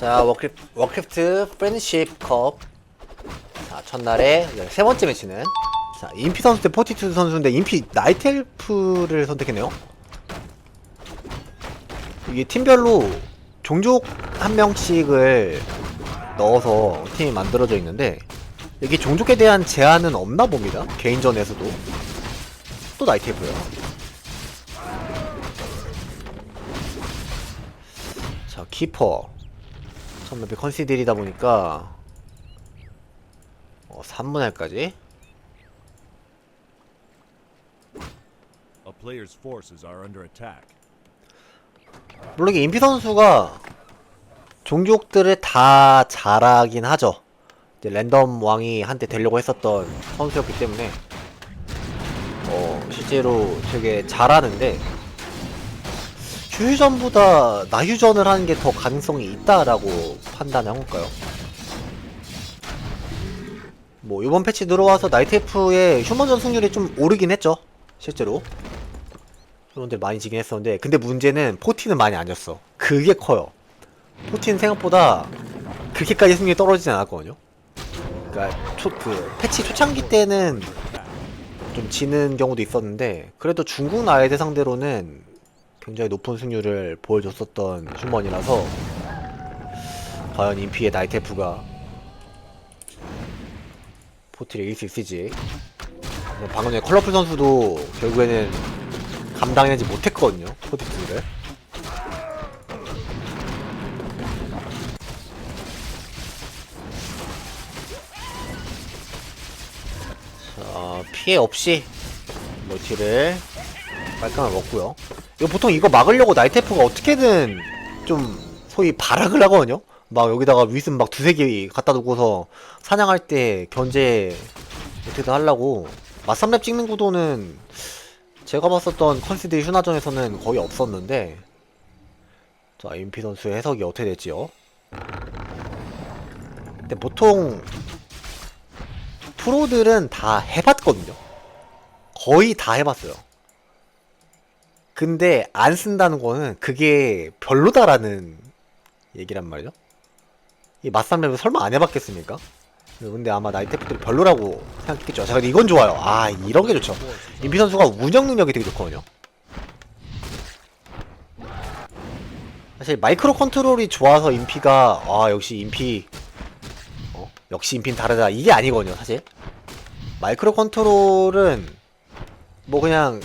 자, 워크래프, 워크래프트 프렌드십 컵. 자, 첫날에 세 번째 매치는 자, 인피 선수 대 포티투 선수인데 인피 나이트 엘프를 선택했네요. 이게 팀별로 종족 한 명씩을 넣어서 팀이 만들어져 있는데 여기 종족에 대한 제한은 없나 봅니다. 개인전에서도 또 나이트 엘프요. 자, 키퍼. 천맵이 컨시딜이다 보니까 어, 3분할까지? A player's forces are under attack. 물론 이게 임피 선수가 종족들을 다 잘하긴 하죠. 이제 랜덤 왕이 한때 되려고 했었던 선수였기 때문에 어, 실제로 되게 잘하는데 휴전보다 나휴전을 하는 게 더 가능성이 있다라고 판단한 걸까요? 뭐 이번 패치 들어와서 나이트F의 휴먼전 승률이 좀 오르긴 했죠. 실제로 휴먼들 많이 지긴 했었는데 근데 문제는 포티는 많이 안 졌어. 그게 커요. 포티는 생각보다 그렇게까지 승률이 떨어지진 않았거든요. 그러니까 초, 그 패치 초창기 때는 좀 지는 경우도 있었는데 그래도 중국 나이드 상대로는 굉장히 높은 승률을 보여줬었던 휴먼이라서 과연 인피의 나이테프가 포티를 이길 수 있을지. 방금 전에 컬러풀 선수도 결국에는 감당해내지 못했거든요 자 피해 없이 멀티를 깔끔하게 먹고요. 이거 보통 이거 막으려고 나이테프가 어떻게든 좀 소위 발악을 하거든요? 막 여기다가 위슨 막 두세 개 갖다 두고서 사냥할 때 견제 어떻게든 하려고. 맞삼랩 찍는 구도는 제가 봤었던 컨시드 휴나전에서는 거의 없었는데. 자 임피 선수의 해석이 어떻게 될지요? 근데 보통 프로들은 다 해봤거든요. 거의 다 해봤어요 근데 안 쓴다는 거는 그게 별로다라는 얘기란 말이죠 이 맞삼랩을 설마 안 해봤겠습니까? 근데 아마 나이테프들이 별로라고 생각했겠죠. 자, 근데 이건 좋아요. 아, 이런 게 좋죠. 임피 선수가 운영 능력이 되게 좋거든요. 사실 마이크로 컨트롤이 좋아서 임피가 아 역시 임피 어? 역시 임피는 다르다 이게 아니거든요 사실 마이크로 컨트롤은 뭐 그냥,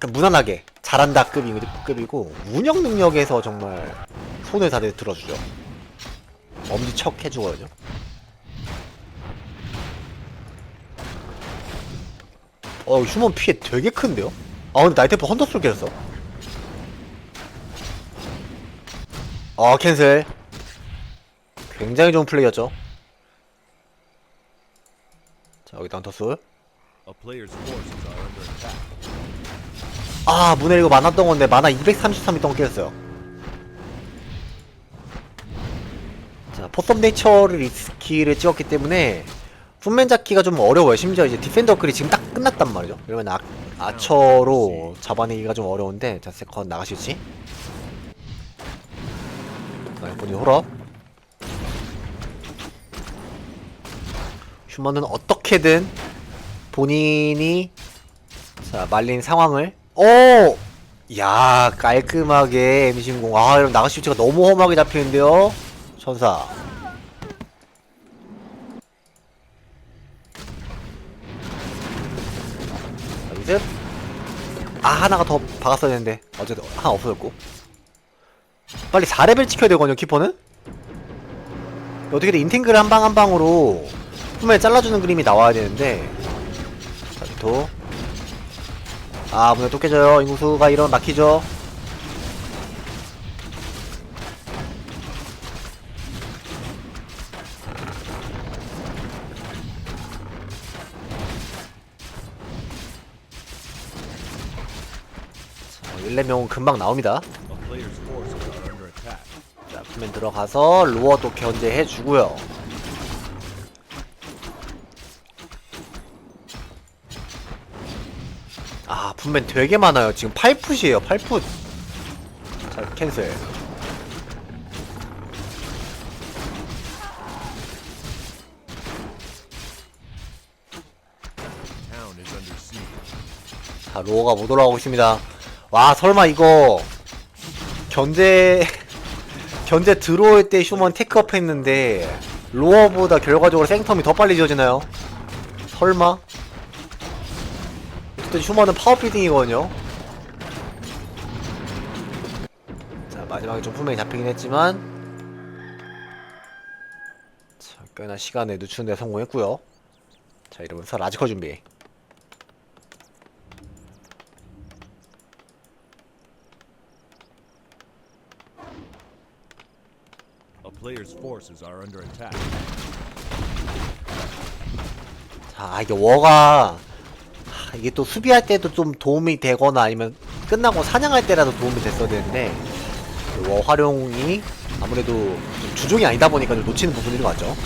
무난하게 잘한다 급이, 급이고 운영 능력에서 정말 손을 다들 들어주죠. 엄지 척 해주거든요. 어 휴먼 피해 되게 큰데요? 아 근데 나이테프 헌터스로 깨졌어. 어 캔슬. 굉장히 좋은 플레이였죠? 자 여기다 헌터스 아 문에 이거 많았던 건데 만화 233이 동 깨졌어요. 자 포썸 네이처를 리스키를 찍었기 때문에 풋맨 잡기가 좀 어려워요. 심지어 이제 디펜더 글이 지금 딱 끝났단 말이죠. 이러면 아, 아처로 잡아내기가 좀 어려운데 자 세컨 나가실지. 자, 본인 홀업 휴먼은 어떻게든 본인이 자 말린 상황을 오! 야 깔끔하게 M20 아 여러분 나가시 위치가 너무 험하게 잡히는데요? 천사. 자 미습 아 하나가 더 박았어야 되는데. 어쨌든 하나 없어졌고. 빨리 4레벨 찍혀야 되거든요 키퍼는? 어떻게든 인탱글 한 방 한 방으로 품에 잘라주는 그림이 나와야 되는데. 자 비토 아 문에 또 깨져요. 인구수가 이런 막히죠? 자 1레명은 금방 나옵니다. 자 품엔 들어가서 로어도 견제해 주고요 분맨 되게 많아요. 지금 8풋이에요. 8풋. 자, 캔슬. 자, 로어가 못 올라가고 있습니다. 와, 설마 이거 견제 견제 들어올 때 휴먼 테크업 했는데 로어보다 결과적으로 생텀이 더 빨리 지어지나요? 설마? 어쨌든 휴먼은 파워필딩이거든요. 자, 마지막에 좀 품명이 잡히긴 했지만 자, 꽤나 시간에 늦추는데 성공했고요. 자, 이러면서 라지커 준비. A player's forces are under attack. 자, 이게 워가 하, 이게 또 수비할 때도 좀 도움이 되거나 아니면 끝나고 사냥할 때라도 도움이 됐어야 되는데 그워 활용이 아무래도 좀 주종이 아니다 보니까 좀 놓치는 부분인 것 같죠.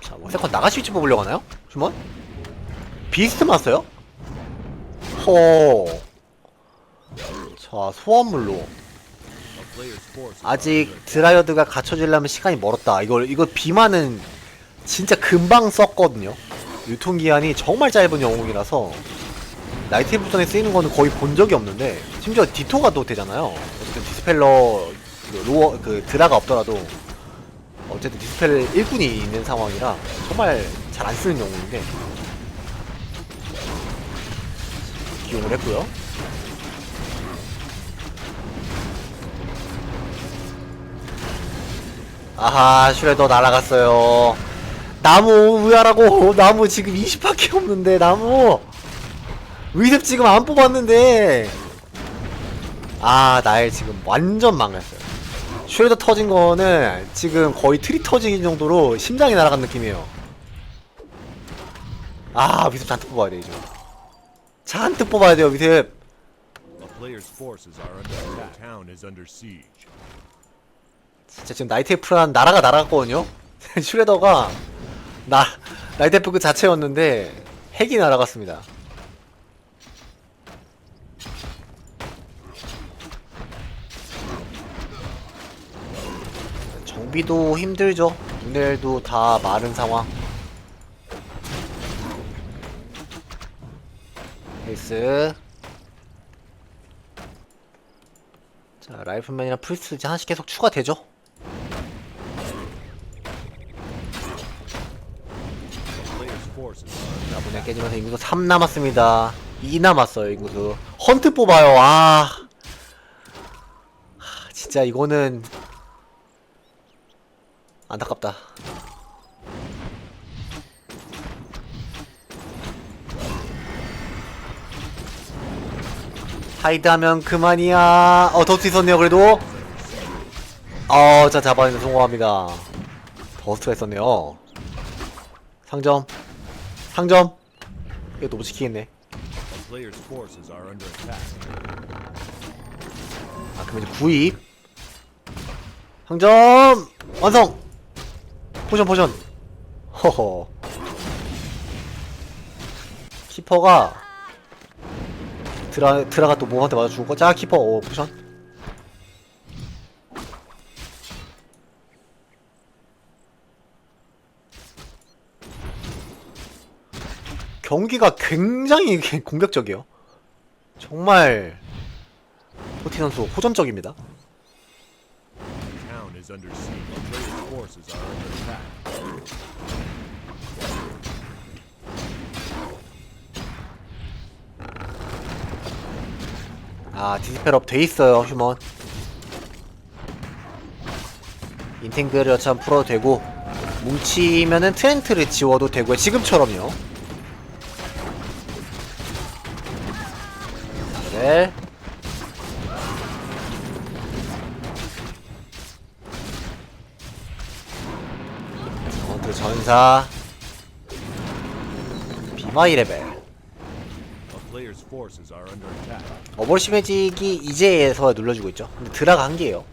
자, 뭐 세컨 나가시 위치 뽑으려고 하나요? 휴먼? 비스트 맞어요? 허. 자, 소환물로. 아직 드라이어드가 갖춰지려면 시간이 멀었다. 이걸, 이거 비만은 진짜 금방 썼거든요. 유통기한이 정말 짧은 영웅이라서, 나이트 부전에 쓰이는 거는 거의 본 적이 없는데, 심지어 디토가 또 되잖아요. 어쨌든 디스펠러, 그 로어, 그 드라가 없더라도, 어쨌든 디스펠 1군이 있는 상황이라, 정말 잘 안 쓰는 영웅인데, 기용을 했고요. 아하 슈레더 날아갔어요. 나무 우야라고 나무 지금 20밖에 없는데 나무. 위습 지금 안 뽑았는데. 아 나의 지금 완전 망했어요. 슈레더 터진 거는 지금 거의 트리 터진 정도로 심장이 날아간 느낌이에요. 아 위습 잔뜩 뽑아야 돼 이제 잔뜩 뽑아야 돼요 siege. 진짜 지금 나이트프란 나라가 날아갔거든요? 슈레더가 나 나이트프 그 자체였는데 핵이 날아갔습니다. 정비도 힘들죠. 오늘도 다 마른 상황. 페이스. 자, 라이플맨이랑 프리스트 이제 하나씩 계속 추가되죠. Under 나분에 깨지면서 인구수 3 남았습니다. 2 남았어요, 인구수. 헌트 뽑아요, 아. 하, 진짜 이거는. 안타깝다. 하이드하면 그만이야. 어, 더스트 있었네요, 그래도. 어, 자, 잡아내는 성공합니다. 더스트가 있었네요. 상점. 상점. 이거 너무 지키겠네. 아, 그럼 이제 구입. 상점! 완성! 포션, 포션. 허허. 키퍼가 드라, 드라가 또 몸한테 맞아 거? 자, 키퍼, 오, 포션. 경기가 굉장히 공격적이에요. 정말 포티 선수 호전적입니다. 아 디스펠업 돼 있어요 휴먼. 인텐그를 참 풀어도 되고 뭉치면은 트렌트를 지워도 되고요 지금처럼요. 네. 전투 전사 비마이 레벨 어버시 매직이 이제서 눌러주고 있죠. 근데 드라가 한 개예요.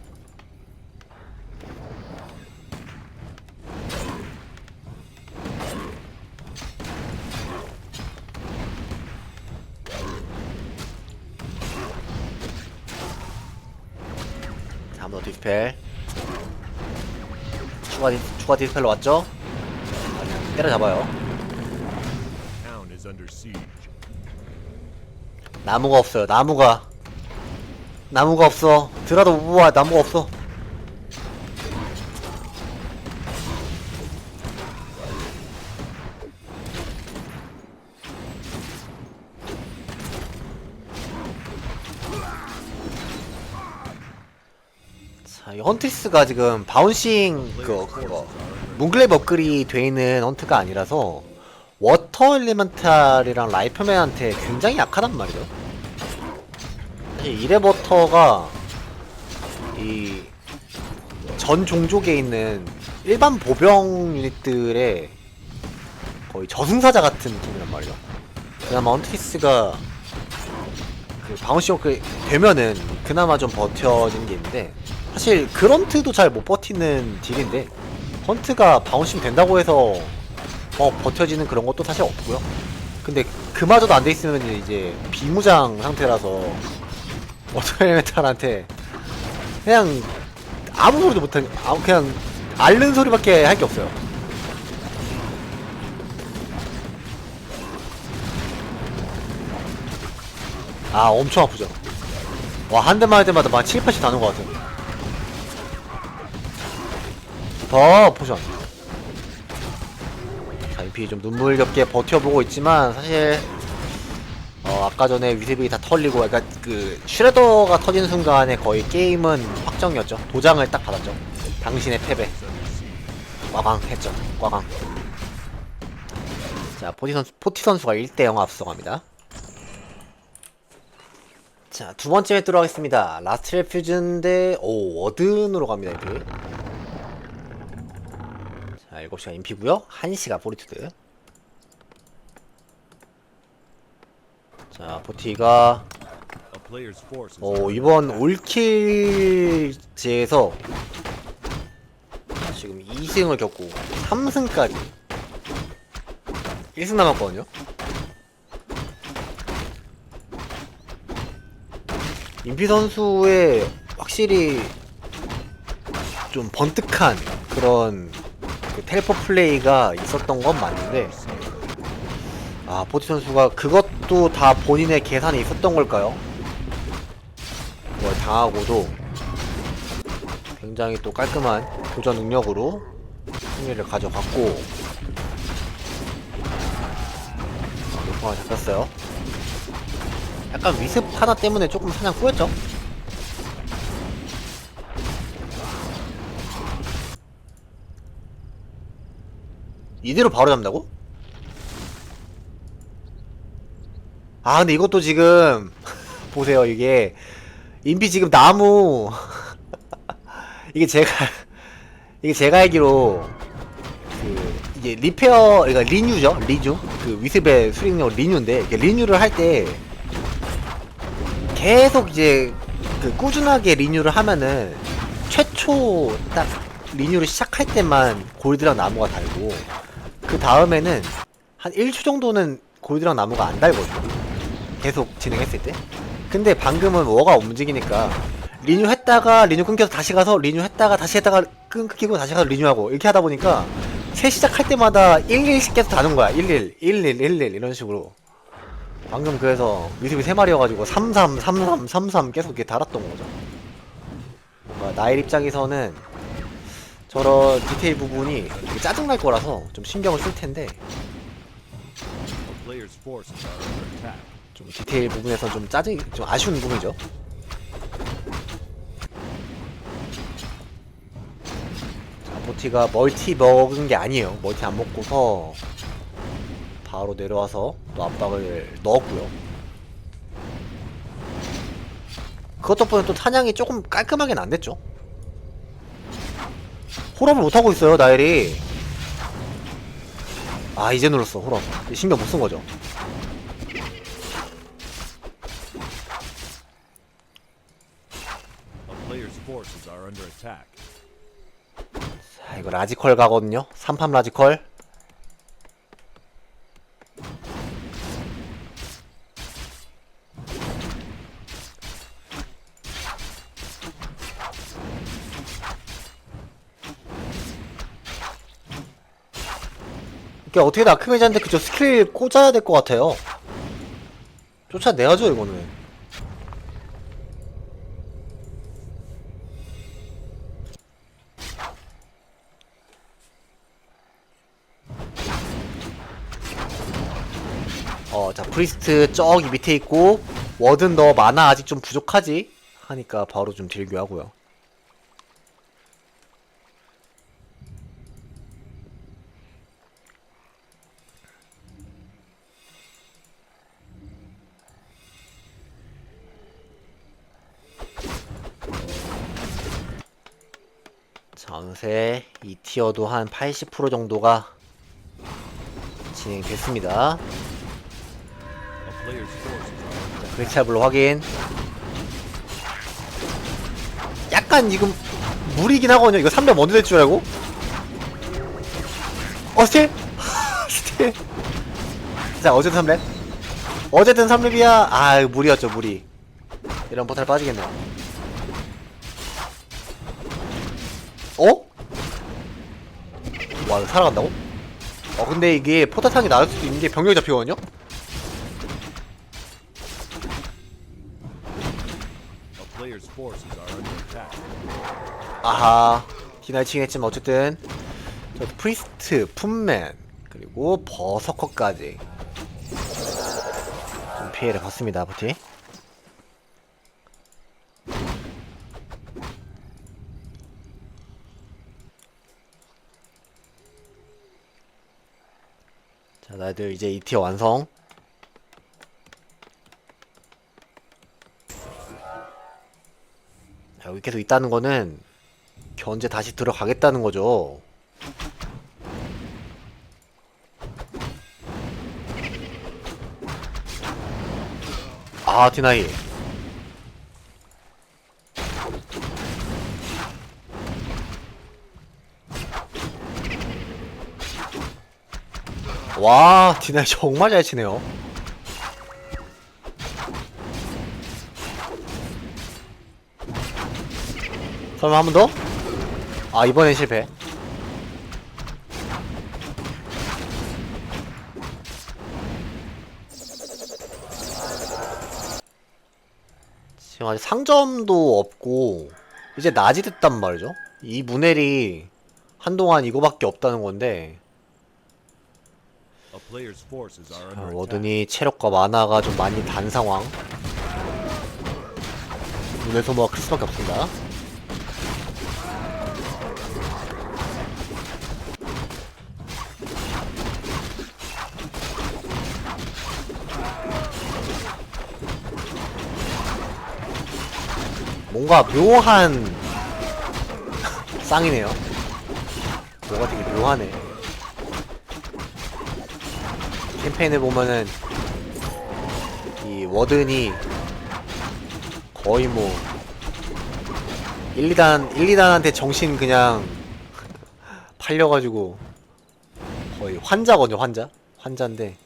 한번 디스펠 추가, 디, 추가 디스펠로 왔죠? 때려잡아요 나무가 없어요. 나무가. 나무가 없어. 못 모아 나무가 없어. 자, 이 헌트리스가 지금 바운싱 그 그거 뭉글랩 업글이 돼 있는 헌트가 아니라서 워터 엘리멘탈이랑 라이프맨한테 굉장히 약하단 말이죠. 이레버터가 이 전 종족에 있는 일반 보병 유닛들의 거의 저승사자 같은 느낌이란 말이죠. 그나마 헌트리스가 그 업글 되면은 그나마 좀 버텨지는 게 있는데 사실 그런트도 잘 못 버티는 딜인데 헌트가 바운싱 된다고 해서 어 버텨지는 그런 것도 사실 없고요. 근데 그마저도 안 돼 있으면 이제 비무장 상태라서 어떤 엘메탈한테 그냥 아무 소리도 못한 아무 그냥 앓는 소리밖에 할 게 없어요. 아 엄청 아프죠. 와 한 대만 할 때마다 막 7, 80 나는 것 같아요. 더 포션. 자, MP 좀 눈물겹게 버텨보고 있지만 사실 어, 아까 전에 위세비 다 털리고 약간 그 슈레더가 터지는 순간에 거의 게임은 확정이었죠. 도장을 딱 받았죠. 당신의 패배. 꽈강 했죠. 꽈강. 자, 포티 선수, 포티 선수가 1대0 앞서갑니다. 자, 두 번째 에 들어가겠습니다. 라스트 대, 오, 워든으로 갑니다, 이렇게. 자, 7시가 인피고요 1시가 포리투드. 자, player's forces 어, 이번 올킬제에서 지금 2승을 겪고 3승까지 1승 남았거든요. 임피 선수의 확실히 좀 번뜩한 그런 그 텔포 플레이가 있었던 건 맞는데 아 포티 선수가 그것 도 다 본인의 계산이 있었던 걸까요? 그걸 당하고도 굉장히 또 깔끔한 교전 능력으로 승리를 가져갔고 높아가 잡혔어요. 약간 위습 하나 때문에 조금 사냥 꾸였죠? 이대로 바로 잡는다고? 아 근데 이것도 지금 보세요 이게. 인피 지금 나무. 이게 제가 이게 제가 알기로 그 이게 리페어 그러니까 리뉴죠? 리뉴? 그 위습의 수익력 리뉴인데 이게 리뉴를 할 때 계속 이제 그 꾸준하게 리뉴를 하면은 최초 딱 리뉴를 시작할 때만 골드랑 나무가 달고 그 다음에는 한 1초 정도는 골드랑 나무가 안 달거든요 계속 진행했을 때. 근데 방금은 워가 움직이니까 리뉴 했다가 리뉴 끊겨서 다시 가서 리뉴 했다가 다시 했다가 끊기고 다시 가서 리뉴하고 이렇게 하다 보니까 새 시작할 때마다 11씩 계속 다는 거야. 11 11 11 이런 식으로. 방금 그래서 위습이 3마리여가지고 33 33 33 계속 이렇게 달았던 거죠. 뭔가 나의 입장에서는 저런 디테일 부분이 되게 짜증날 거라서 좀 신경을 쓸 텐데 좀 디테일 부분에서 좀 짜증 좀 아쉬운 부분이죠. 자, 보티가 멀티 먹은 게 아니에요. 멀티 안 먹고서 바로 내려와서 또 압박을 넣었고요. 그것 덕분에 또 사냥이 조금 깔끔하게는 안 됐죠. 홀업을 못 하고 있어요, 나엘이. 아, 이제 눌렀어, 홀업. 신경 못 쓴 거죠. under attack. 자, 이거 라지컬 가거든요. 3팜 라지컬. 이게 어떻게 다크메자한테 그저 스킬 꽂아야 될 것 같아요. 쫓아내야죠 이거는. 어, 자, 프리스트 저기 밑에 있고, 워든 너 마나 아직 좀 부족하지? 하니까 바로 좀 딜교 하고요. 자, 어느새 이 티어도 한 80% 정도가 진행됐습니다. 그레이차블로 확인. 약간 지금 무리긴 하거든요. 이거 3렙 먼저 될 줄 알고. 어, 스틸? 스틸. 자, 어쨌든 3렙. 어쨌든 3렙이야. 아, 무리였죠, 무리. 이런 포탈 빠지겠네요. 어? 와, 살아간다고? 어, 근데 이게 포탈탕이 나올 수도 있는 게 병력이 잡히거든요? 아하 디나이칭 했지만 어쨌든 저 프리스트, 풋맨 그리고 버서커까지 좀 피해를 봤습니다 보티 자 나들 이제 이 티어 완성 계속 있다는 거는 견제 다시 들어가겠다는 거죠. 아, 디나이. 와, 디나이 정말 잘 치네요. 설마 한번 더? 아 이번엔 실패. 지금 아직 상점도 없고 이제 낮이 됐단 말이죠? 이 문헬이 한동안 이거밖에 없다는 건데. 자. 워든이 체력과 만화가 좀 많이 단 상황. 눈의 소모가 클 수밖에 없습니다 뭔가 묘한 쌍이네요. 뭐가 되게 묘하네. 캠페인을 보면은 이 워든이 거의 뭐 1, 2단 1, 2단한테 정신 그냥 팔려가지고 거의 환자거든요 환자? 환자인데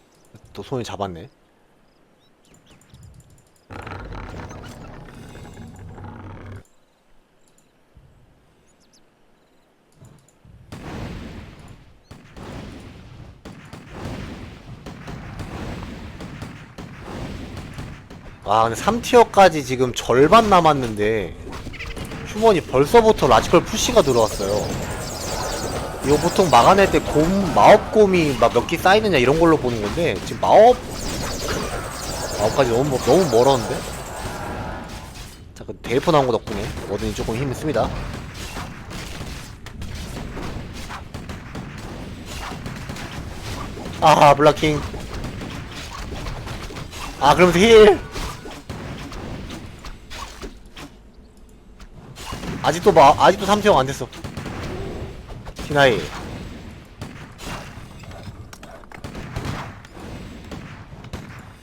또 손을 잡았네 아 근데 3티어까지 지금 절반 남았는데 휴먼이 벌써부터 라지컬 푸시가 들어왔어요. 이거 보통 막아낼 때 곰, 마법곰이 막 몇 개 쌓이느냐 이런 걸로 보는 건데 지금 마법? 마법까지 너무, 멀- 너무 멀었는데? 자그 데이퍼 나온 거 덕분에 뭐든지 조금 힘을 씁니다. 아하 블라킹. 아 그러면서 힐 아직도 마, 아직도 3티어가 안 됐어. 티나이.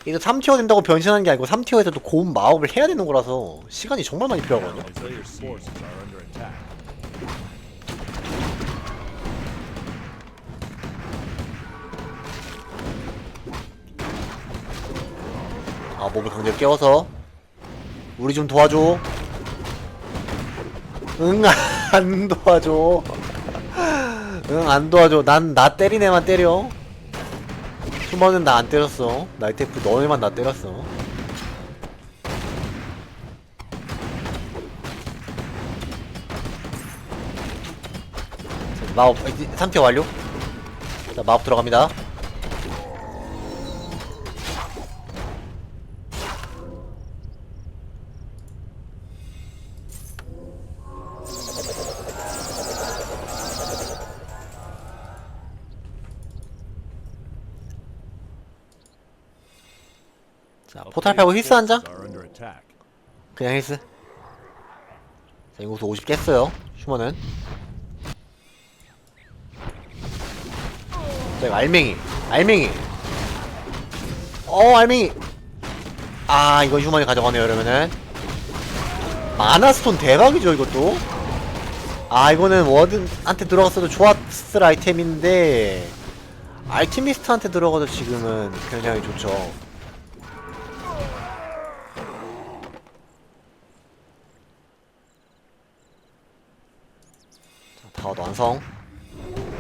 이거 3티어 된다고 변신하는 게 아니고 3티어에서 또 고운 마법을 해야 되는 거라서 시간이 정말 많이 필요하거든요. 아, 몸을 강제로 깨워서. 우리 좀 도와줘. 응, 안 도와줘. 응, 안 도와줘. 난, 나 때린 애만 때려. 휴먼은 나 안 때렸어. 나이테프 너네만 나 때렸어. 자, 마법, 3피 완료. 자, 마법 들어갑니다. 포탈 패고 힐스 한 장? 그냥 힐스. 자, 인구수 50 깼어요. 휴먼은. 자, 이거 알맹이. 알맹이. 어, 알맹이. 아, 이거 휴먼이 가져가네요, 그러면은. 마나스톤 대박이죠, 이것도. 아, 이거는 워든한테 들어갔어도 좋았을 아이템인데, 알티미스트한테 들어가도 지금은 굉장히 좋죠. 타워도 완성.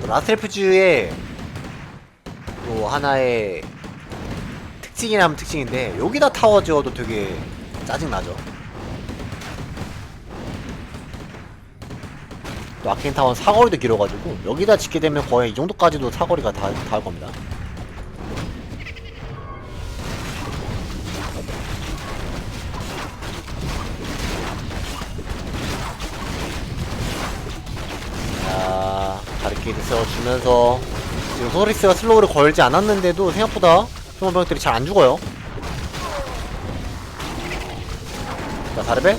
또 라스텔프즈의 또 하나의 특징이라면 특징인데 여기다 타워 지어도 되게 짜증나죠. 또 아케인 타워는 사거리도 길어가지고 여기다 짓게 되면 거의 이 정도까지도 사거리가 다 닿을 겁니다. 주면서 지금 소리스가 슬로우를 걸지 않았는데도 생각보다 소모병들이 잘 안 죽어요. 자, 사르벨.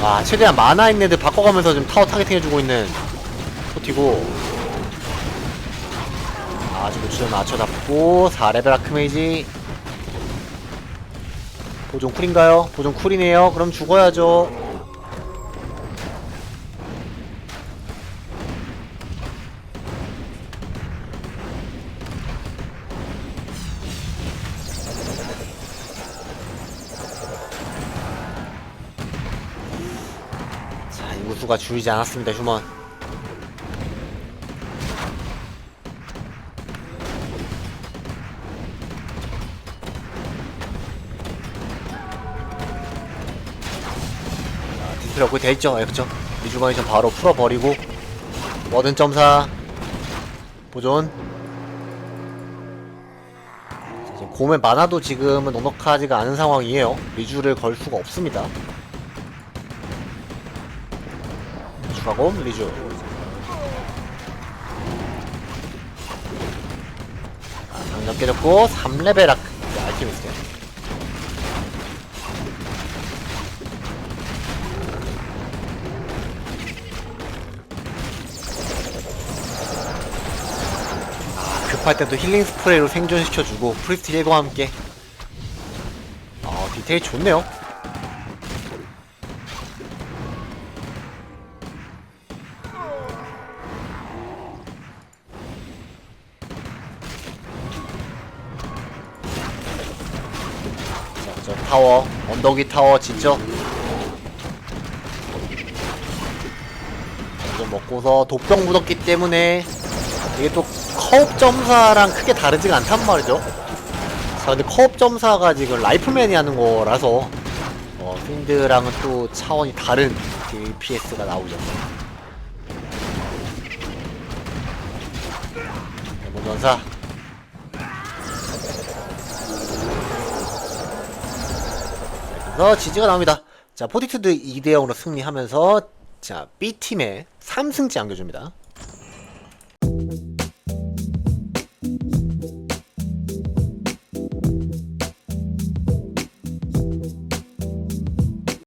아, 최대한 만화 있는 애들 바꿔가면서 지금 타워 타겟팅 해주고 있는 포티고. 아주 노출을 맞춰잡고, 4레벨 아크메이지. 보존 쿨인가요? 보존 쿨이네요. 그럼 죽어야죠. 자, 인구수가 줄이지 않았습니다, 휴먼. 디스플레이 업그레이드 돼있죠? 예, 그쵸? 리주거니션 바로 풀어버리고 워든 점사 보존 곰의 만화도 지금은 넉넉하지가 않은 상황이에요 리주를 걸 수가 없습니다 가곰 리주 아, 당장 깨졌고 3레벨 아크 알티미스트 급할 땐또 힐링 스프레이로 생존시켜주고 프리스트 힐과 함께. 아 디테일 좋네요 언덕이 타워 진짜 좀 먹고서 독병 묻었기 때문에 이게 또 커업 점사랑 크게 다르지가 않단 말이죠. 자, 근데 커업 점사가 지금 라이플맨이 하는 거라서 어, 핀드랑은 또 차원이 다른 DPS가 나오죠. 대본 전사. 그래서 지지가 나옵니다. 자, 포티투드 2대 0으로 승리하면서 자, B팀에 3승째 안겨줍니다.